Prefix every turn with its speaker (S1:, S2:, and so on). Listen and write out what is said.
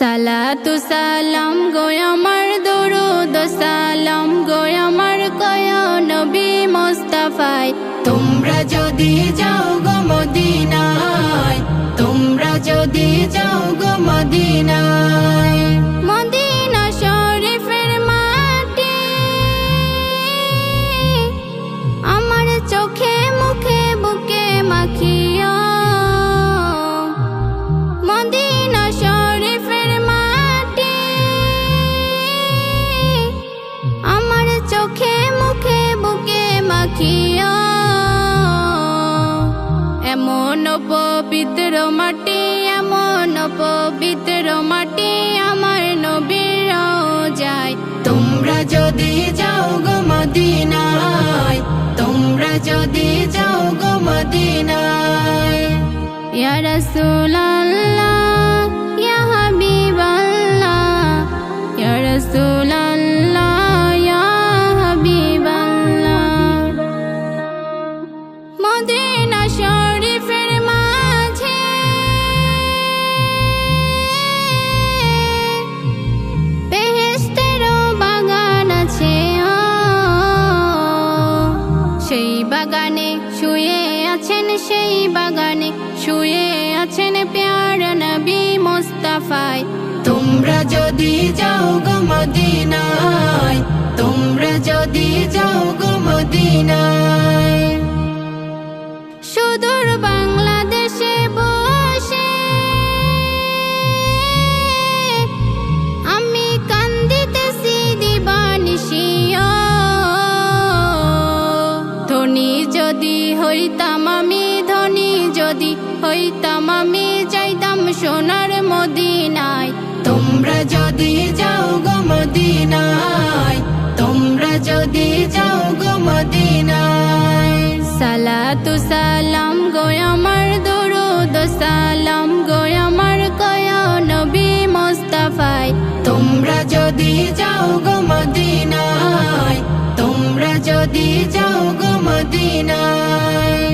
S1: সালাতু সালাম গো আমার দরুদ সালাম গো আমার কয় নবী মোস্তাফাই। তোমরা যদি যাও গো মদিনায়, তোমরা যদি যাও গো মদিনায়। মদিনা শরীফের মাটি, আমার চোখে মুখে বুকে মাখিয়া পবিত্র মাটি, এমন পবিত্র মাটি আমার নবীর যায় তোমরা যদি যাও গো মদিনায়, তোমরা যদি যাও গো মদিনায়। ইয়া রাসূলাল্লাহ সেই বাগানে শুয়ে আছেন সেই বাগানে শুয়ে আছেন প্যার নবী মোস্তাফায়। তোমরা যদি যাও গো মদিনায় তোমরা যদি যাও গো মদিনায়। সুদূর বাংলাদেশে হইতাম আমি ধনী, যদি হইতাম আমি যাইতাম সোনার মদিনায়। তোমরা যদি যাও গো মদিনায়, তোমরা যদি যাও গো মদিনায়। সালাতু সালাম গো আমার দরুদ, সালাম গো আমার কয় নবী মোস্তাফাই তোমরা যদি যাও গো মদিনায় যদি যাও গো মদিনায়